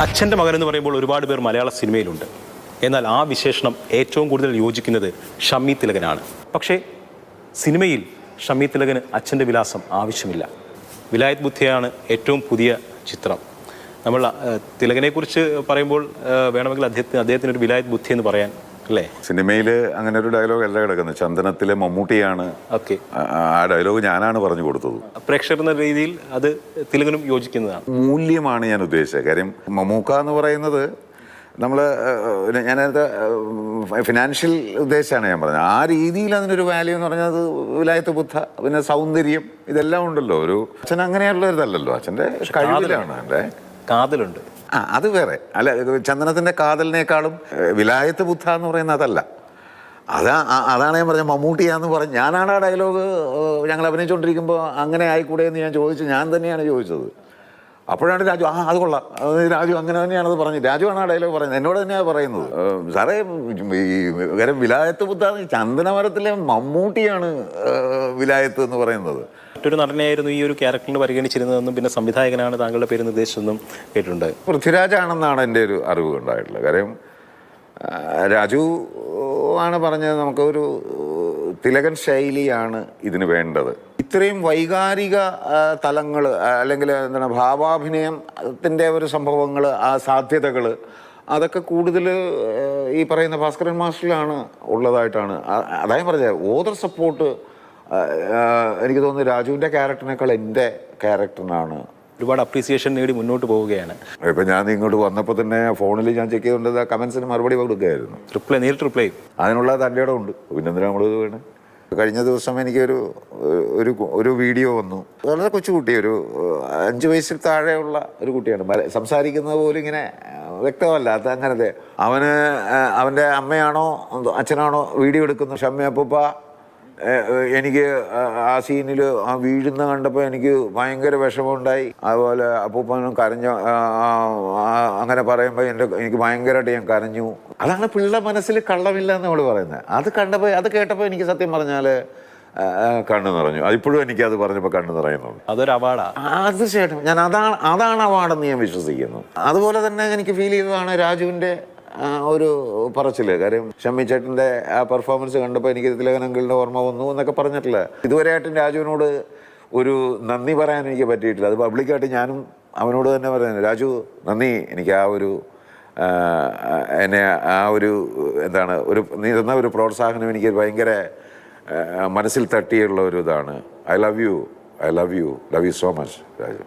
അച്ഛന്റെ മകൻ എന്ന് പറയുമ്പോൾ ഒരുപാട് പേർ മലയാള സിനിമയിലുണ്ട്. എന്നാൽ ആ വിശേഷണം ഏറ്റവും കൂടുതൽ യോജിക്കുന്നത് ഷമ്മി തിലകനാണ്. പക്ഷേ സിനിമയിൽ ഷമ്മി തിലകന് അച്ഛന്റെ വിലാസം ആവശ്യമില്ല. വിലായത് ബുദ്ധിയാണ് ഏറ്റവും പുതിയ ചിത്രം. നമ്മൾ തിലകനെക്കുറിച്ച് പറയുമ്പോൾ വേണമെങ്കിൽ അദ്ദേഹത്തിന് അദ്ദേഹത്തിനൊരു വിലായത് ബുദ്ധി എന്ന് പറയാൻ അല്ലേ? സിനിമയിൽ അങ്ങനെ ഒരു ഡയലോഗ് അല്ല കിടക്കുന്നത്. ചന്ദനത്തിലെ മമ്മൂട്ടിയാണ്. ഓക്കെ. ആ- ഡയലോഗ് ഞാനാണ് പറഞ്ഞു കൊടുത്തത്. പ്രേക്ഷകർ എന്ന രീതിയിൽ അത് തെലുങ്കിനും യോജിക്കുന്നതാണ്. മൂല്യമാണ് ഞാൻ ഉദ്ദേശിച്ചത്. കാര്യം മമ്മൂക്ക എന്ന് പറയുന്നത് നമ്മൾ ഞാനത് ഫിനാൻഷ്യൽ ഉദ്ദേശമാണ് ഞാൻ പറഞ്ഞത്. ആ രീതിയിൽ അതിനൊരു വാല്യൂ എന്ന് പറഞ്ഞാൽ അത് വിലായത്ത് ബുദ്ധ പിന്നെ സൗന്ദര്യം ഇതെല്ലാം ഉണ്ടല്ലോ. ഒരു അച്ഛൻ അങ്ങനെയുള്ള ഇതല്ലല്ലോ. അച്ഛന്റെ കഴിവിലാണ് അല്ലേ? കാതലുണ്ട്. ആ അത് വേറെ. അല്ല ചന്ദനത്തിന്റെ കാതലിനേക്കാളും വിലായത്ത് ബുദ്ധ എന്ന് പറയുന്ന അതല്ല. അതാ അതാണ് ഞാൻ പറഞ്ഞത് മമ്മൂട്ടിയാന്ന് പറഞ്ഞു ഞാനാണ് ആ ഡയലോഗ് ഞങ്ങൾ അഭിനയിച്ചുകൊണ്ടിരിക്കുമ്പോൾ അങ്ങനെ ആയിക്കൂടെ എന്ന് ഞാൻ ചോദിച്ചു ഞാൻ തന്നെയാണ് ചോദിച്ചത്. അപ്പോഴാണ് രാജു ആ അത് കൊള്ളാം. അത് രാജു അങ്ങനെ തന്നെയാണത് പറഞ്ഞത് ആണ് ആ ഡയലോഗ് പറയുന്നത് എന്നോട് തന്നെയാണ് പറയുന്നത്. സാറേ ഈ കാര്യം വിലായത്ത് ബുദ്ധ ചന്ദനമരത്തിലെ മമ്മൂട്ടിയാണ് വിലായത്ത് എന്ന് പറയുന്നത്. മറ്റൊരു നടനെയായിരുന്നു ഈ ഒരു ക്യാരക്ടറിന് പരിഗണിച്ചിരുന്നതെന്നും പിന്നെ സംവിധായകനാണ് താങ്കളുടെ പേര് നിർദ്ദേശിച്ചതെന്നും കേട്ടിട്ടുണ്ട്. പൃഥ്വിരാജാണെന്നാണ് എന്റെ ഒരു അറിവ് ഉണ്ടായിട്ടുള്ളത്. കാര്യം രാജു ആണ് പറഞ്ഞത് നമുക്കൊരു തിലകൻ ശൈലിയാണ് ഇതിന് വേണ്ടത്. ഇത്രയും വൈകാരിക തലങ്ങൾ അല്ലെങ്കിൽ എന്താണ് ഭാവാഭിനയത്തിന്റെ ഒരു സംഭവങ്ങൾ ആ സാധ്യതകൾ അതൊക്കെ കൂടുതൽ ഈ പറയുന്ന ഭാസ്കരൻ മാസ്റ്ററിലാണ് ഉള്ളതായിട്ടാണ്. അതായത് പറഞ്ഞത്. ഓതർ സപ്പോർട്ട് എനിക്ക് തോന്നുന്നു രാജുവിന്റെ ക്യാരക്ടറിനേക്കാൾ എന്റെ ക്യാരക്ടറിനാണ്. ഒരുപാട് അപ്രീസിയേഷൻ നേടി മുന്നോട്ട് പോവുകയാണ്. ഇപ്പം ഞാൻ ഇങ്ങോട്ട് വന്നപ്പോൾ തന്നെ ഫോണിൽ ഞാൻ ചെക്ക് ചെയ്തുകൊണ്ട് കമൻസിന് മറുപടി കൊടുക്കുകയായിരുന്നു. റിപ്ലൈ നേരിട്ട് റിപ്ലൈ അതിനുള്ള തന്റെ ഇടം ഉണ്ട്. പിന്നെന്തിനാ നമ്മളിത് വേണം? കഴിഞ്ഞ ദിവസം എനിക്കൊരു ഒരു ഒരു വീഡിയോ വന്നു. വളരെ കൊച്ചുകുട്ടി ഒരു അഞ്ച് വയസ്സിൽ താഴെയുള്ള ഒരു കുട്ടിയാണ്. സംസാരിക്കുന്നത് പോലും ഇങ്ങനെ വ്യക്തമല്ലാത്ത അങ്ങനത്തെ. അവന് അവന്റെ അമ്മയാണോ അച്ഛനാണോ വീഡിയോ എടുക്കുന്നു ഏഹ് എനിക്ക് ആ സീനിൽ ആ വീഴുന്ന കണ്ടപ്പോൾ എനിക്ക് ഭയങ്കര വിഷമമുണ്ടായി. അതുപോലെ അപ്പൂപ്പനും കരഞ്ഞ അങ്ങനെ പറയുമ്പോൾ എന്റെ എനിക്ക് ഭയങ്കരമായിട്ട് ഞാൻ കരഞ്ഞു. അതാണ് പിള്ള മനസ്സിൽ കള്ളമില്ല എന്ന് നമ്മൾ പറയുന്നത്. അത് കണ്ടപ്പോൾ അത് കേട്ടപ്പോൾ എനിക്ക് സത്യം പറഞ്ഞാൽ കണ്ണു നിറഞ്ഞു. അതിപ്പോഴും എനിക്ക് അത് പറഞ്ഞപ്പോൾ കണ്ണു നിറയുന്നുണ്ട്. അതൊരു അവാർഡാണ് ആ, തീർച്ചയായിട്ടും. ഞാൻ അതാണ് അതാണ് അവാർഡെന്ന് ഞാൻ വിശ്വസിക്കുന്നു. അതുപോലെ തന്നെ എനിക്ക് ഫീൽ ചെയ്തതാണ് രാജുവിന്റെ ഒരു പറച്ചിൽ. കാര്യം ഷമ്മി ചേട്ടന്റെ ആ പെർഫോമൻസ് കണ്ടപ്പോൾ എനിക്ക് തിലകനങ്കിളിന്റെ ഓർമ്മ വന്നു എന്നൊക്കെ പറഞ്ഞിട്ടില്ല. ഇതുവരെയായിട്ടും രാജുവിനോട് ഒരു നന്ദി പറയാൻ എനിക്ക് പറ്റിയിട്ടില്ല. അത് പബ്ലിക്കായിട്ട് ഞാനും അവനോട് തന്നെ പറയുന്നത് രാജു നന്ദി. എനിക്ക് ആ ഒരു എന്നെ ആ ഒരു എന്താണ് ഒരു നീ തന്ന ഒരു പ്രോത്സാഹനം എനിക്ക് ഭയങ്കര മനസ്സിൽ തട്ടിയുള്ള ഒരു ഇതാണ്. I love you I love you love you so much Raju.